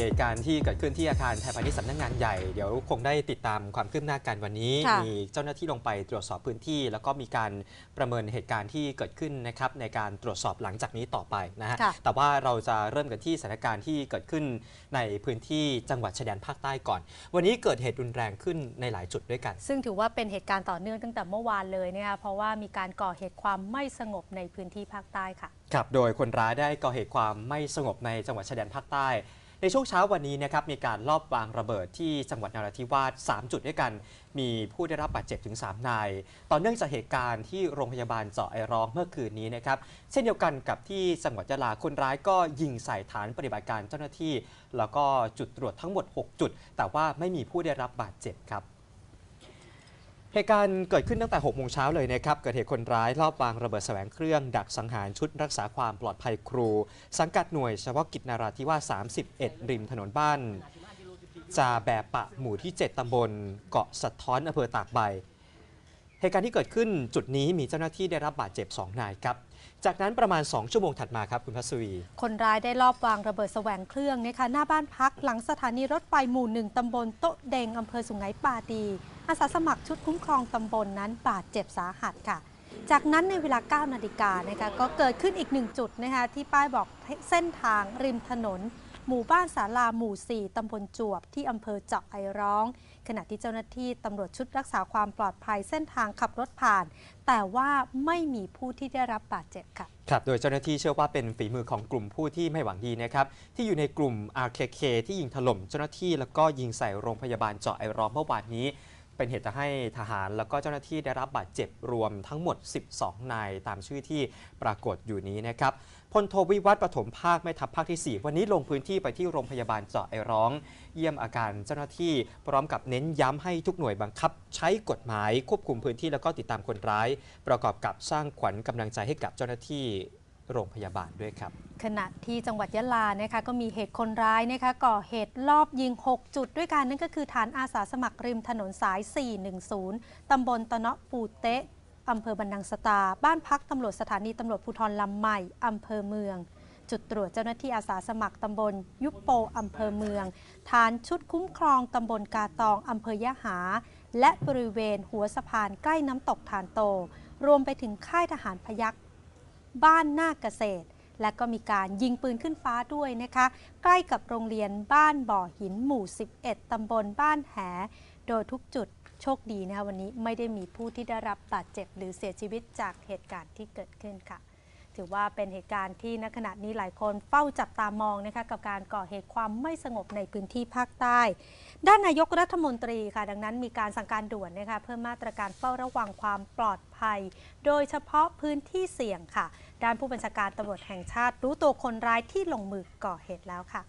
เหตุการณ์ที่เกิดขึ้นที่อาคารไทยพาณิชย์สำนักงานใหญ่ เดี๋ยวคงได้ติดตามความคืบหน้ากันวันนี้ค่ะมีเจ้าหน้าที่ลงไปตรวจสอบพื้นที่ แล้วก็มีการประเมินเหตุการณ์ที่เกิดขึ้นนะครับในการตรวจสอบหลังจากนี้ต่อไปนะฮะค่ะแต่ว่าเราจะเริ่มกันที่สถานการณ์ที่เกิดขึ้นในพื้นที่จังหวัดชายแดนภาคใต้ก่อน วันนี้เกิดเหตุรุนแรงขึ้นในหลายจุดด้วยกัน ซึ่งถือว่าเป็นเหตุการณ์ต่อเนื่องตั้งแต่เมื่อวานเลยนะคะเพราะว่ามีการก่อเหตุความไม่สงบในพื้นที่ภาคใต้ค่ะครับโดยคนร้ายได้ก่อเหตุความไม่สงบในจังหวัดชายแดนภาคใต้ ในช่วงเช้าวันนี้นะครับมีการลอบวางระเบิดที่จังหวัดนราธิวาส 3 จุดด้วยกัน มีผู้ได้รับบาดเจ็บถึง 3 นาย ต่อเนื่องจากเหตุการณ์ที่โรงพยาบาลเจาะไอร้องเมื่อคืนนี้นะครับ เช่นเดียวกันกับที่จังหวัดยะลาคนร้ายก็ยิงใส่ฐานปฏิบัติการเจ้าหน้าที่ แล้วก็จุดตรวจทั้งหมด 6 จุด แต่ว่าไม่มีผู้ได้รับบาดเจ็บครับ เหตุการณ์เกิดขึ้นตั้งแต่6โมงเช้าเลยนะครับ เกิดเหตุคนร้ายลอบวางระเบิดแสวงเครื่อง ดักสังหารชุดรักษาความปลอดภัยครู สังกัดหน่วยเฉพาะกิจนาราธิวาส31 ริมถนนบ้านจาแบบปะหมู่ที่ 7 ตำบลเกาะสะท้อนอำเภอตากใบ เหตุการณ์ที่เกิดขึ้นจุดนี้มีเจ้าหน้าที่ได้รับบาดเจ็บ 2 นายครับ จากนั้นประมาณ 2 ชั่วโมงถัดมาครับคุณพัศวี คนร้ายได้ลอบวางระเบิดแสวงเครื่องนะคะหน้าบ้านพักหลังสถานีรถไฟหมู่หนึ่งตำบลโต๊ะเดงอำเภอสุงไหงปาดี อาสาสมัครชุดคุ้มครองตำบลนนั้นบาดเจ็บสาหัสค่ะ จากนั้นในเวลา 9 นาฬิกานะคะก็เกิดขึ้นอีกหนึ่งจุดนะคะที่ป้ายบอกเส้นทางริมถนน หมู่บ้านศาลาหมู่ 4 ตำบลจวบที่อำเภอเจาะไอร้อง ขณะที่เจ้าหน้าที่ตำรวจชุดรักษาความปลอดภัยเส้นทางขับรถผ่าน แต่ว่าไม่มีผู้ที่ได้รับบาดเจ็บค่ะครับ โดยเจ้าหน้าที่เชื่อว่าเป็นฝีมือของกลุ่มผู้ที่ไม่หวังดีนะครับ ที่อยู่ในกลุ่ม RKK ที่ยิงถล่มเจ้าหน้าที่แล้วก็ยิงใส่โรงพยาบาลเจาะไอร้องเมื่อวานนี้ เป็นเหตุให้ทหารแล้วก็เจ้าหน้าที่ได้รับบาดเจ็บรวมทั้งหมด 12 นายตามชื่อที่ปรากฏอยู่นี้นะครับพลโทวิวัฒน์ปฐมภาคแม่ทัพภาคที่ 4 วันนี้ลงพื้นที่ไปที่โรงพยาบาลเจาะไอร้อง เยี่ยมอาการเจ้าหน้าที่พร้อมกับเน้นย้ำให้ทุกหน่วยบังคับ ใช้กฎหมายควบคุมพื้นที่แล้วก็ติดตามคนร้าย ประกอบกับสร้างขวัญกำลังใจให้กับเจ้าหน้าที่ โรงพยาบาลด้วยครับ ขณะที่จังหวัดยะลานะคะก็มีเหตุคนร้ายนะคะก่อเหตุลอบยิง 6 จุดด้วยกันนั่นก็คือฐานอาสาสมัครริมถนนสาย 410 ตำบลตะเนาะปูเตะอำเภอบันนังสตา บ้านพักตำรวจสถานีตำรวจภูธรลำใหม่อำเภอเมือง จุดตรวจเจ้าหน้าที่อาสาสมัครตำบล ยุปโปอำเภอเมือง ฐานชุดคุ้มครองตำบลกาตองอำเภอยะหา และบริเวณหัวสะพานใกล้น้ำตกฐานโต รวมไปถึงค่ายทหารพยัค บ้านนาเกษตร และก็มีการยิงปืนขึ้นฟ้าด้วยนะคะ ใกล้กับโรงเรียนบ้านบ่อหินหมู่ 11 ตำบลบ้านแห โดยทุกจุดโชคดีนะคะวันนี้ไม่ได้มีผู้ที่ได้รับบาดเจ็บหรือเสียชีวิตจากเหตุการณ์ที่เกิดขึ้นค่ะ ถือว่าเป็นเหตุการณ์ที่ณขณะนี้หลายคนเฝ้าจับตามองนะคะกับการก่อเหตุความไม่สงบในพื้นที่ภาคใต้ ด้านนายกรัฐมนตรีค่ะดังนั้นมีการสั่งการด่วนนะคะเพิ่มมาตรการเฝ้าระวังความปลอดภัย โดยเฉพาะพื้นที่เสี่ยงค่ะ ด้านผู้บัญชาการตำรวจแห่งชาติรู้ตัวคนร้ายที่ลงมือก่อเหตุแล้วค่ะ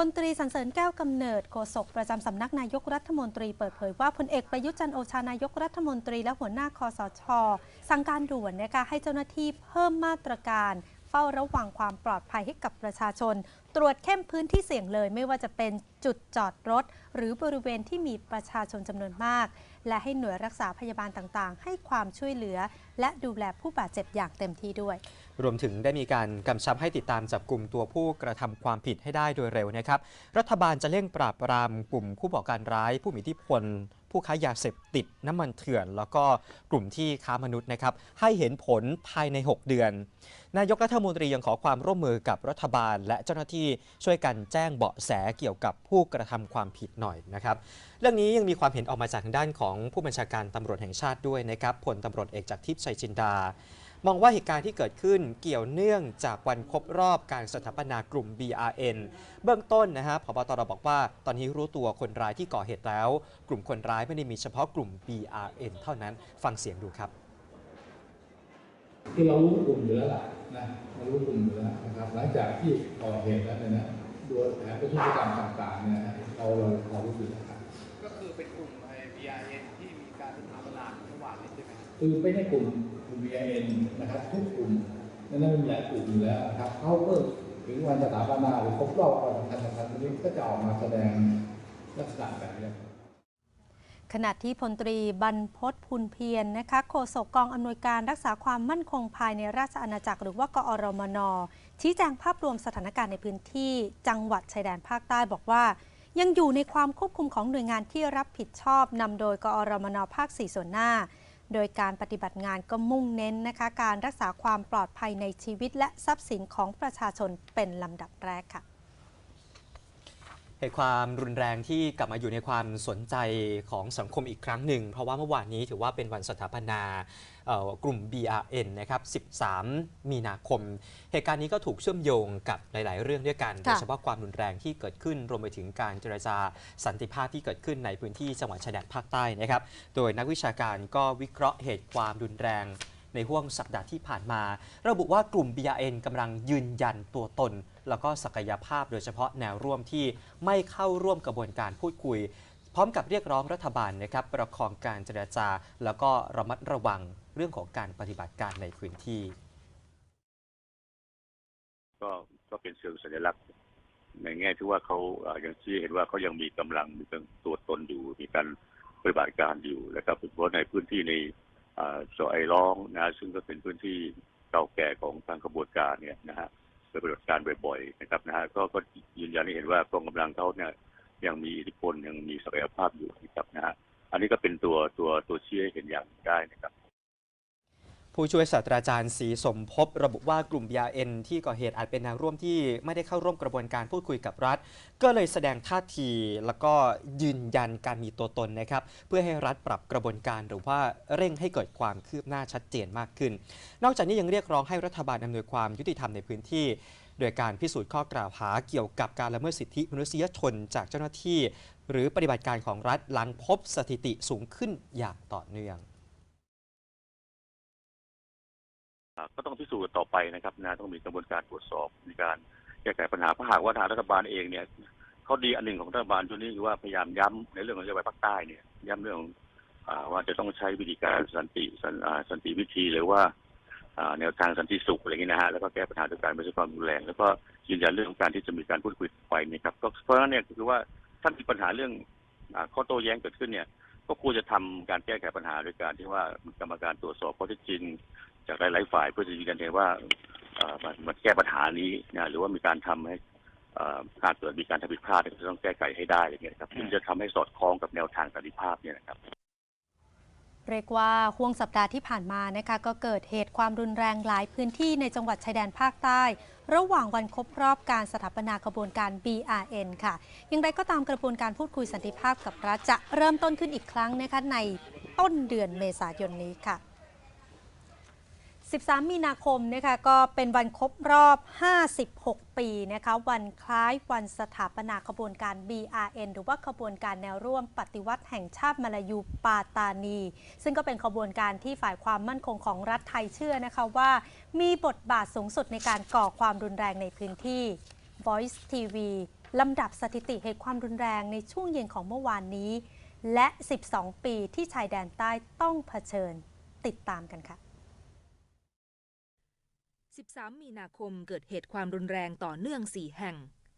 พลตรีสันเสริญแก้วกำเนิดโฆษกประจำสำนักนายกรัฐมนตรีเปิดเผยว่าพลเอกประยุทธ์จันโอชานายกรัฐมนตรีและหัวหน้าคอสช สั่งการด่วนนะคะให้เจ้าหน้าที่เพิ่มมาตรการ เฝ้าระวังความปลอดภัยให้กับประชาชน ตรวจเข้มพื้นที่เสี่ยงเลย ไม่ว่าจะเป็นจุดจอดรถ หรือบริเวณที่มีประชาชนจำนวนมาก และให้หน่วยรักษาพยาบาลต่างๆ ให้ความช่วยเหลือ และดูแลผู้บาดเจ็บอย่างเต็มที่ด้วย รวมถึงได้มีการกำชับให้ติดตามจับกลุ่มตัวผู้กระทำความผิดให้ได้โดยเร็วนะครับ รัฐบาลจะเร่งปราบปรามกลุ่มผู้ก่อการร้ายผู้มีอิทธิพล ผู้ค้ายาเสพติดน้ำมันเถื่อน แล้วก็กลุ่มที่ค้ามนุษย์นะครับให้เห็นผลภายใน 6 เดือน นายกรัฐมนตรียังขอความร่วมมือกับรัฐบาล และเจ้าหน้าที่ช่วยกันแจ้งเบาะแสเกี่ยวกับผู้กระทำความผิดหน่อยนะครับ เรื่องนี้ยังมีความเห็นออกมาจากทางด้านของผู้บัญชาการตำรวจแห่งชาติด้วยนะครับพลตำรวจเอกจากทิพย์ชัยจินดา มองว่าเหตุการณ์ที่เกิดขึ้นเกี่ยวเนื่องจากวันครบรอบการสถาปนากลุ่ม BRN เบื้องต้นนะฮะพบตรบอกว่า ตอนนี้รู้ตัวคนร้ายที่ก่อเหตุแล้ว กลุ่มคนร้ายไม่ได้มีเฉพาะกลุ่ม BRN เท่านั้นฟังเสียงดูครับคือเรารู้กลุ่มอยู่แล้วล่ะนะเรารู้กลุ่มอยู่แล้วนะครับหลังจากที่ก่อเหตุแล้วเนี่ยนะโดยแผนประทุษกรรมต่างๆเนี่ยนะเราเราเรารู้อยู่แล้วครับก็คือเป็นกลุ่มไอ้ BRN ที่มีการสถาปนาเมื่อวานนี้ใช่ไหมครับคือไม่ใช่กลุ่ม กลุ่ม BIN นะครับทุกกลุ่มนั้นมันมีหลายกลุ่มอยู่แล้วนะครับเขาเพิ่มถึงวันสถาปนาหรือครบรอบวันสำคัญสำคัญนี้ก็จะออกมาแสดงลักษณะแบบนี้ขณะที่พลตรีบรรพศพุนเพียรนนะคะโฆษกกองอำนวยการรักษาความมั่นคงภายในราชอาณาจักร หรือว่ากอรมน ชี้แจงภาพรวมสถานการณ์ในพื้นที่ จังหวัดชายแดนภาคใต้บอกว่า ยังอยู่ในความควบคุมของหน่วยงานที่รับผิดชอบนำโดยกอรมนภาค 4 ส่วนหน้า โดยการปฏิบัติงานก็มุ่งเน้นนะคะ การรักษาความปลอดภัยในชีวิตและทรัพย์สินของประชาชนเป็นลำดับแรกค่ะ เหตุความรุนแรงที่กลับมาอยู่ในความสนใจของสังคมอีกครั้งหนึ่ง เพราะว่าเมื่อวานนี้ถือว่าเป็นวันสถาปนาเอ่อกลุ่ม BRN นะครับ 13 มีนาคม เหตุการณ์นี้ก็ถูกเชื่อมโยงกับหลาย ๆ เรื่องด้วยกัน โดยเฉพาะความรุนแรงที่เกิดขึ้น รวมไปถึงการเจรจาสันติภาพที่เกิดขึ้นในพื้นที่จังหวัดชายแดนภาคใต้นะครับ โดยนักวิชาการก็วิเคราะห์เหตุความรุนแรงในห่วงสัปดาห์ที่ผ่านมา ระบุว่ากลุ่ม BRN กำลังยืนยันตัวตน แล้วก็ศักยภาพโดยเฉพาะแนวร่วมที่ไม่เข้าร่วมกระบวนการพูดคุย พร้อมกับเรียกร้องรัฐบาลนะครับประคองการเจรจา แล้วก็ระมัดระวังเรื่องของการปฏิบัติการในพื้นที่ ก็ก็เป็นเชิงสัญลักษณ์ในแง่ที่ว่าเขาอ่อยังชี้เห็นว่าเขายังมีกำลังมีตัวตนอยู่มีการปฏิบัติการอยู่นะครับโดยเฉพาะในพื้นที่ในอ่าจอไอร้องนะซึ่งก็เป็นพื้นที่เก่าแก่ของทางขบวนการเนี่ยนะฮะ ปฏิบัติการบ่อยๆนะครับนะฮะก็ก็ยืนยันให้เห็นว่ากองกำลังเขาเนี่ยยังมีอิทธิพลยังมีศักยภาพอยู่นะครับนะฮะอันนี้ก็เป็นตัวตัวตัวชี้ให้เห็นอย่างได้นะครับ ผู้ช่วยศาสตราจารย์ศรีสมภพระบุว่ากลุ่ม BRN ที่ก่อเหตุอาจเป็นแนวร่วมที่ไม่ได้เข้าร่วมกระบวนการพูดคุยกับรัฐ ก็เลยแสดงท่าทีแล้วก็ยืนยันการมีตัวตนนะครับ เพื่อให้รัฐปรับกระบวนการหรือว่าเร่งให้เกิดความคืบหน้าชัดเจนมากขึ้น นอกจากนี้ยังเรียกร้องให้รัฐบาลอำนวยความยุติธรรมในพื้นที่โดยการพิสูจน์ข้อกล่าวหาเกี่ยวกับการละเมิดสิทธิมนุษยชนจากเจ้าหน้าที่ หรือปฏิบัติการของรัฐหลังพบสถิติสูงขึ้นอย่างต่อเนื่อง ก็ต้องพิสูจน์ต่อไปนะครับนะต้องมีกระบวนการตรวจสอบมีการแก้ไขปัญหาเพราะหากว่าทางรัฐบาลเองเนี่ยเขาดีอันหนึ่งของรัฐบาลชุดนี้คือว่าพยายามย้ำในเรื่องของนโยบายภาคใต้เนี่ยย้ำเรื่องอว่าจะต้องใช้วิธีการสันติสันสันติวิธีหรือว่าแนวทางสันติสุขอะไรอย่างนี้นะฮะแล้วก็แก้ปัญหาด้วยการไม่ใช้ความรุนแรง แล้วก็ยืนยันเรื่องของการที่จะมีการพูดคุยไปนะครับก็เพราะฉะนั้นเนี่ยคือว่าถ้ามีปัญหาเรื่องอข้อโต้แย้งเกิดขึ้นเนี่ย ก็ควรจะทำการแก้ไขปัญหาโดยการที่ว่ากรรมการตรวจสอบข้อเท็จจริง จากหลาย ๆ ฝ่ายเพื่อจะยืนยันเห็นว่าเอ่อมันมันแก้ปัญหานี้นะหรือว่ามีการทำให้เอ่อหากเกิดมีการทำผิดพลาดเนี่ยจะต้องแก้ไขให้ได้อย่างเงี้ยครับซึ่งจะทำให้สอดคล้องกับแนวทางสันติภาพเนี่ยนะครับเรียกว่าห่วงสัปดาห์ที่ผ่านมานะคะก็เกิดเหตุความรุนแรงหลายพื้นที่ในจังหวัดชายแดนภาคใต้ ระหว่างวันครบรอบการสถาปนากระบวนการ BRN ค่ะ อย่างไรก็ตามกระบวนการพูดคุยสันติภาพกับรัฐจะเริ่มต้นขึ้นอีกครั้งนะคะในต้นเดือนเมษายนนี้ค่ะ 13 มีนาคมนะคะก็เป็นวันครบรอบ 56 ปีนะคะวันคล้ายวันสถาปนาขบวนการ BRN หรือว่าขบวนการแนวร่วมปฏิวัติแห่งชาติมาลายูปาตานี ซึ่งก็เป็นขบวนการที่ฝ่ายความมั่นคงของรัฐไทยเชื่อนะคะว่ามีบทบาทสูงสุดในการก่อความรุนแรงในพื้นที่ Voice TV ลำดับสถิติเหตุความรุนแรงในช่วงเย็นของเมื่อวานนี้ และ 12 ปีที่ชายแดนใต้ต้องเผชิญติดตามกันค่ะ 13 มีนาคมเกิดเหตุความรุนแรงต่อเนื่อง 4 แห่ง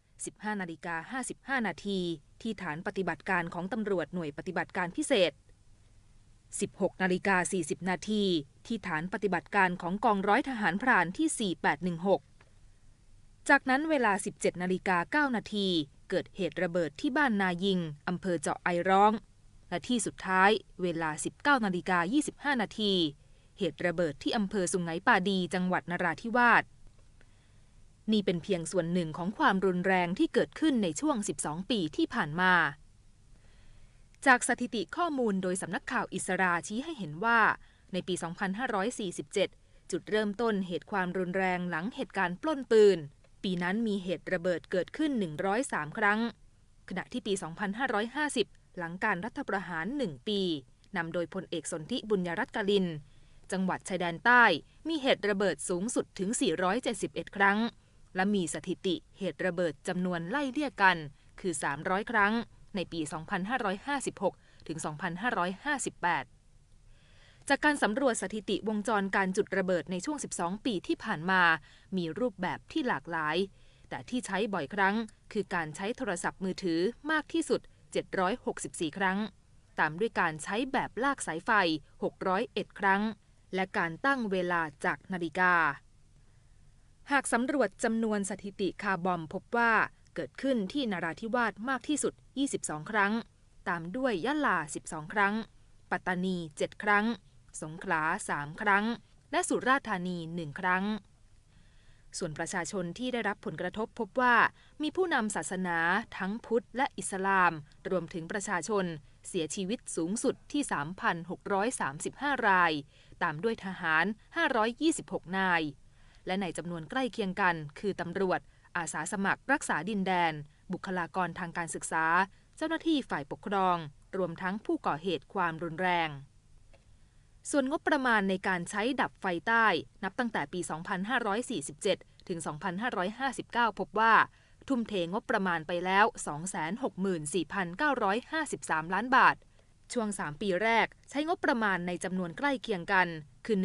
15 นาฬิกา 55 นาที ที่ฐานปฏิบัติการของตำรวจหน่วยปฏิบัติการพิเศษ 16 นาฬิกา 40 นาที ที่ฐานปฏิบัติการของกองร้อยทหารพรานที่ 4816 จากนั้นเวลา 17 นาฬิกา 9 นาที เกิดเหตุระเบิดที่บ้านนายิง อำเภอเจาะไอร้อง และที่สุดท้ายเวลา 19 นาฬิกา 25 นาที เหตุระเบิดที่อำเภอสุงไหงป่าดีจังหวัดนราธิวาส นี่เป็นเพียงส่วนหนึ่งของความรุนแรงที่เกิดขึ้นในช่วง 12 ปีที่ผ่านมา จากสถิติข้อมูลโดยสำนักข่าวอิสราชี้ให้เห็นว่า ในปี 2547 จุดเริ่มต้นเหตุความรุนแรงหลังเหตุการณ์ปล้นปืน ปีนั้นมีเหตุระเบิดเกิดขึ้น 103 ครั้ง ขณะที่ปี 2550 หลังการรัฐประหาร 1 ปีนำโดยพลเอกสนธิบุญยรัตน์กลิน จังหวัดชายแดนใต้ มีเหตุระเบิดสูงสุดถึง 471 ครั้ง และมีสถิติเหตุระเบิดจำนวนไล่เลี่ยกัน คือ 300 ครั้ง ในปี 2556 ถึง 2558 จากการสำรวจสถิติวงจรการจุดระเบิดในช่วง 12 ปีที่ผ่านมา มีรูปแบบที่หลากหลาย แต่ที่ใช้บ่อยครั้ง คือการใช้โทรศัพท์มือถือมากที่สุด 764 ครั้งตามด้วยการใช้แบบลากสายไฟ 601 ครั้ง และการตั้งเวลาจากนาฬิกา หากสำรวจจำนวนสถิติคาร์บอมพบว่าเกิดขึ้นที่นาราธิวาสมากที่สุด 22 ครั้ง ตามด้วยยะลา 12 ครั้ง ปัตตานี 7 ครั้ง สงขลา 3 ครั้ง และสุราษฎร์ธานี 1 ครั้ง ส่วนประชาชนที่ได้รับผลกระทบพบว่ามีผู้นำศาสนาทั้งพุทธและอิสลาม รวมถึงประชาชนเสียชีวิตสูงสุดที่ 3,635 ราย ตามด้วยทหาร 526 นาย และในจำนวนใกล้เคียงกัน คือตำรวจ อาสาสมัครรักษาดินแดน บุคลากรทางการศึกษา เจ้าหน้าที่ฝ่ายปกครอง รวมทั้งผู้ก่อเหตุความรุนแรง ส่วนงบประมาณในการใช้ดับไฟใต้ นับตั้งแต่ปี 2547 ถึง 2559 พบว่า ทุ่มเทงบประมาณไปแล้ว 264,953 ล้านบาท ช่วง 3 ปีแรกใช้งบประมาณในจำนวนใกล้เคียงกัน คือ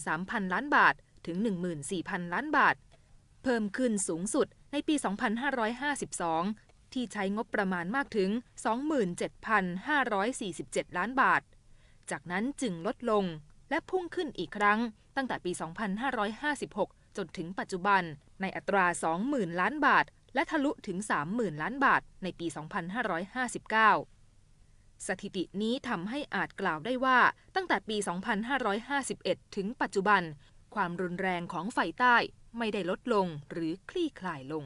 13,000 ล้านบาท ถึง 14,000 ล้านบาท เพิ่มขึ้นสูงสุดในปี 2552 ที่ใช้งบประมาณมากถึง 27,547 ล้านบาท จากนั้นจึงลดลงและพุ่งขึ้นอีกครั้งตั้งแต่ปี 2556 จนถึงปัจจุบันในอัตรา 20,000 ล้านบาท และทะลุถึง 30,000 ล้านบาทในปี 2559 สถิตินี้ทำให้อาจกล่าวได้ว่า ตั้งแต่ปี 2551 ถึงปัจจุบัน ความรุนแรงของไฟใต้ไม่ได้ลดลงหรือคลี่คลายลง